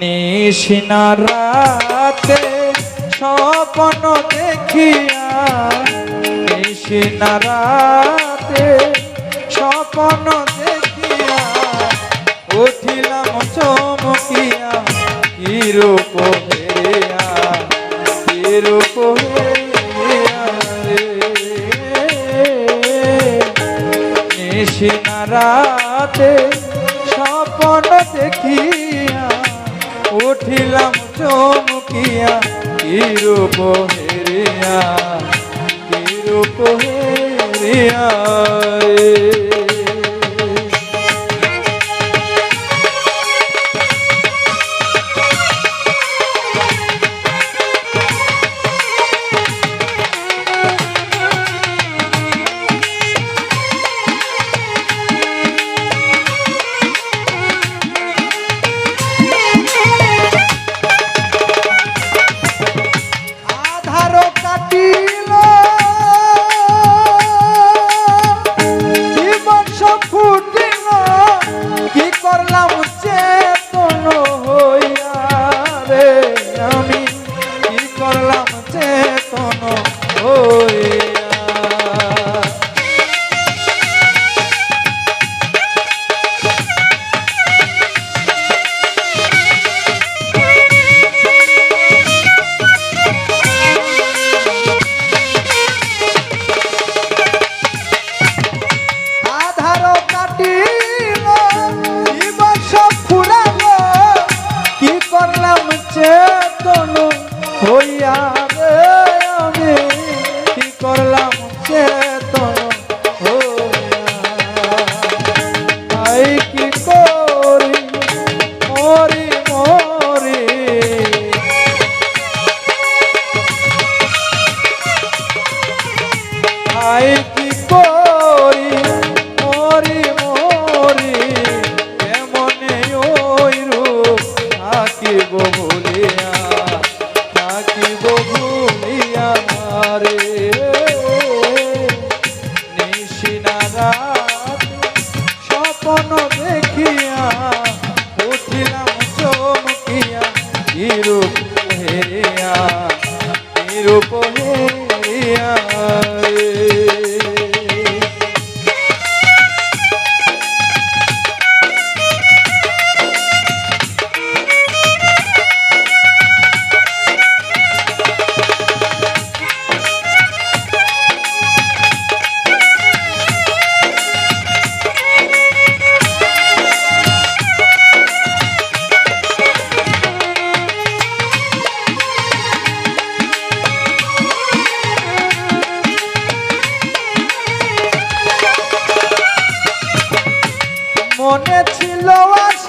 নিশিনা রাতে স্বপ্ন দেখিয়া, নিশিনা রাতে স্বপ্ন দেখিয়া উঠিলাম চমকিয়া, কিরূপ হেয়া কিরূপ নিশিনা রাতে স্বপ্ন দেখিয়া উঠিলাম চমকিয়া কিরূপ হেরিয়া কিরূপ হেরিয়া? চেতন হইয়া কিরূপ মনে ছিল আস